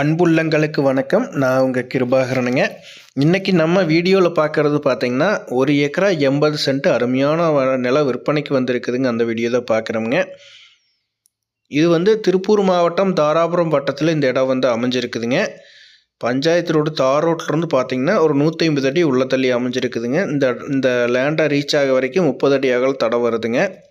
அன்புள்ளங்களுக்கு வணக்கம். நான் உங்கள் கிருபாகரனுங்க. இன்றைக்கி நம்ம வீடியோவில் பார்க்குறது பார்த்தீங்கன்னா ஒரு ஏக்கரா எண்பது சென்ட் அருமையான வ- நிலம் விற்பனைக்கு வந்திருக்குதுங்க. அந்த வீடியோ தான் பார்க்குறோங்க இது வந்து திருப்பூர் மாவட்டம் தாராபுரம் வட்டத்தில் இந்த இடம் வந்து அமைஞ்சிருக்குதுங்க. பஞ்சாயத்து ரோடு தார் ரோட்லேருந்து பார்த்திங்கன்னா ஒரு நூற்றி ஐம்பது அடி உள்ள தள்ளி அமைஞ்சிருக்குதுங்க. இந்த இந்த லேண்டை ரீச் ஆக வரைக்கும் முப்பது அடி அகல் தடை வருதுங்க.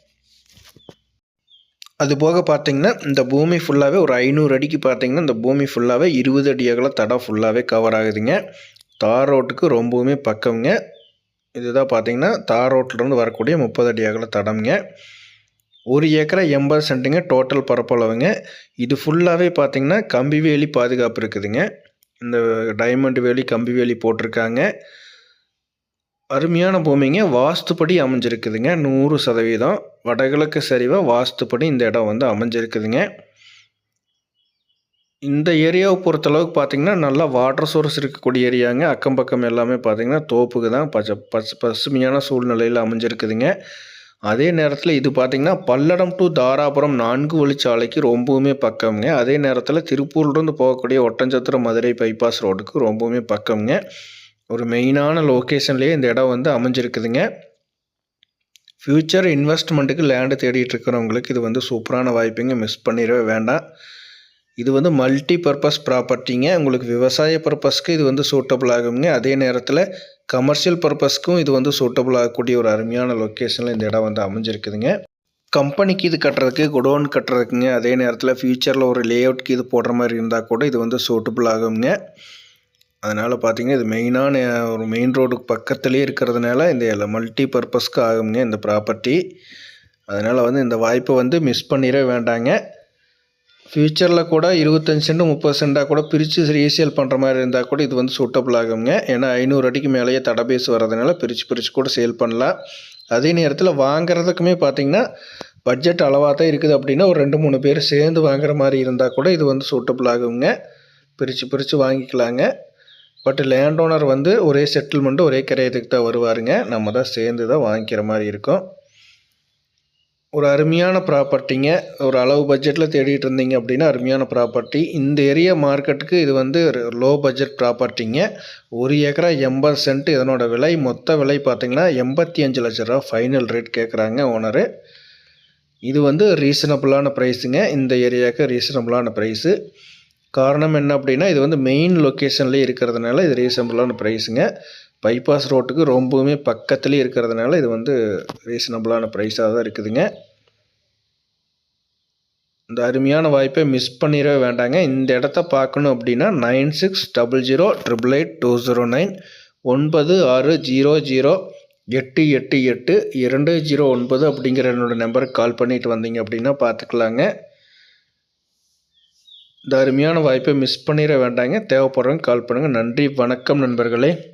அது போக பார்த்தீங்கன்னா இந்த பூமி ஃபுல்லாகவே ஒரு ஐநூறு அடிக்கு பார்த்தீங்கன்னா இந்த பூமி ஃபுல்லாகவே இருபது அடி அகல தடம் ஃபுல்லாகவே கவர் ஆகுதுங்க. தார் ரோட்டுக்கு ரொம்பவுமே பக்கம்ங்க. இதுதான் பார்த்தீங்கன்னா தார் ரோட்டிலேருந்து வரக்கூடிய முப்பது அடி அகல தடம்ங்க. ஒரு ஏக்கரா எண்பது சென்ட்டுங்க டோட்டல் பரப்பளவுங்க. இது ஃபுல்லாகவே பார்த்திங்கன்னா கம்பி வேலி பாதுகாப்பு இருக்குதுங்க. இந்த டைமண்ட் வேலி கம்பி வேலி போட்டிருக்காங்க. அருமையான பூமிங்க. வாஸ்துப்படி அமைஞ்சிருக்குதுங்க. நூறு சதவீதம் வடகிழக்கு சரிவாக வாஸ்துப்படி இந்த இடம் வந்து அமைஞ்சிருக்குதுங்க. இந்த ஏரியாவை பொறுத்தளவுக்கு பார்த்தீங்கன்னா நல்லா வாட்டர் சோர்ஸ் இருக்கக்கூடிய ஏரியாங்க. அக்கம் பக்கம் எல்லாமே பார்த்தீங்கன்னா தோப்புக்கு தான் பச்சை பசு பசுமையான சூழ்நிலையில் அமைஞ்சிருக்குதுங்க. அதே நேரத்தில் இது பார்த்திங்கன்னா பல்லடம் டு தாராபுரம் நான்கு வழிச்சாலைக்கு ரொம்பவுமே பக்கம்ங்க. அதே நேரத்தில் திருப்பூர்லேருந்து போகக்கூடிய ஒட்டஞ்சத்திரம் மதுரை பைபாஸ் ரோடுக்கு ரொம்பவுமே பக்கம்ங்க. ஒரு மெயினான லொக்கேஷன்லேயே இந்த இடம் வந்து அமைஞ்சிருக்குதுங்க. ஃப்யூச்சர் இன்வெஸ்ட்மெண்ட்டுக்கு லேண்டு தேடிட்டு இருக்கிறவங்களுக்கு இது வந்து சூப்பரான வாய்ப்புங்க. மிஸ் பண்ணிடவே வேண்டாம். இது வந்து மல்டி பர்பஸ் ப்ராப்பர்ட்டிங்க உங்களுக்கு விவசாய பர்பஸ்க்கு இது வந்து சூட்டபிள் ஆகுங்க அதே நேரத்தில் கமர்ஷியல் பர்பஸ்க்கும் இது வந்து சூட்டபிள் ஆகக்கூடிய ஒரு அருமையான லொக்கேஷனில் இந்த இடம் வந்து அமைஞ்சிருக்குதுங்க. கம்பெனிக்கு இது கட்டுறதுக்கு குடோன் கட்டுறதுக்குங்க. அதே நேரத்தில் ஃப்யூச்சரில் ஒரு லே அவுட்க்கு இது போடுற மாதிரி இருந்தால் கூட இது வந்து சூட்டபிள் ஆகுங்க அதனால் பார்த்தீங்கன்னா இது மெயினான ஒரு மெயின் ரோடுக்கு பக்கத்துலேயே இருக்கிறதுனால இந்த மல்டி பர்பஸ்க்கு ஆகுங்க இந்த ப்ராப்பர்ட்டி அதனால் வந்து இந்த வாய்ப்பை வந்து மிஸ் பண்ணிட வேண்டாங்க. ஃப்யூச்சரில் கூட இருபத்தஞ்சு சென்ட் முப்பது சென்ட்டாக கூட பிரித்து ரீசேல் பண்ணுற மாதிரி இருந்தால் கூட இது வந்து சூட்டபிள் ஆகுங்க. ஏன்னா ஐநூறு அடிக்கு மேலேயே தடபேஸ் வர்றதுனால பிரித்து பிரித்து கூட சேல் பண்ணலாம். அதே நேரத்தில் வாங்குறதுக்குமே பார்த்திங்கன்னா பட்ஜெட் அளவாக தான் இருக்குது அப்படின்னா ஒரு ரெண்டு மூணு பேர் சேர்ந்து வாங்குற மாதிரி இருந்தால் கூட இது வந்து சூட்டபிள் ஆகுங்க. பிரித்து பிரித்து வாங்கிக்கலாங்க. பட் லேண்ட் ஓனர் வந்து ஒரே செட்டில்மெண்ட்டு ஒரே கிரையத்துக்கு தான் வருவாருங்க. நம்ம தான் சேர்ந்து தான் வாங்கிக்கிற மாதிரி இருக்கும். ஒரு அருமையான ப்ராப்பர்ட்டிங்க ஒரு அளவு பட்ஜெட்டில் தேடிட்டு இருந்தீங்க அப்படின்னா அருமையான ப்ராப்பர்ட்டி இந்த ஏரியா மார்க்கெட்டுக்கு இது வந்து லோ பட்ஜெட் ப்ராப்பர்ட்டிங்க ஒரு ஏக்கரா எண்பது சென்ட் இதனோட விலை மொத்த விலை பார்த்திங்கன்னா எண்பத்தி அஞ்சு லட்ச ரூபா ஃபைனல் ரேட் கேட்குறாங்க ஓனரு இது வந்து ரீசனபுளான ப்ரைஸுங்க இந்த ஏரியாவுக்கு ரீசனபுளான ப்ரைஸு காரணம் என்ன அப்படின்னா இது வந்து மெயின் லொக்கேஷன்லேயே இருக்கிறதுனால இது ரீசனபுளான ப்ரைஸுங்க பைபாஸ் ரோட்டுக்கு ரொம்பவுமே பக்கத்துலேயே இருக்கிறதுனால இது வந்து ரீசனபுளான ப்ரைஸாக தான் இருக்குதுங்க. இந்த அருமையான வாய்ப்பை மிஸ் பண்ணிடவே வேண்டாங்க. இந்த இடத்த பார்க்கணும் அப்படின்னா nine six double zero triple eight two zero nine ஒன்பது ஆறு ஜீரோ ஜீரோ எட்டு எட்டு எட்டு இரண்டு ஜீரோ ஒன்பது அப்படிங்கிற என்னோடய நம்பருக்கு கால் பண்ணிட்டு வந்தீங்க அப்படின்னா பார்த்துக்கலாங்க. இந்த அருமையான வாய்ப்பை மிஸ் பண்ணிட வேண்டாங்க. தேவைப்படுறவங்க கால் பண்ணுங்கள் நன்றி. வணக்கம் நண்பர்களே.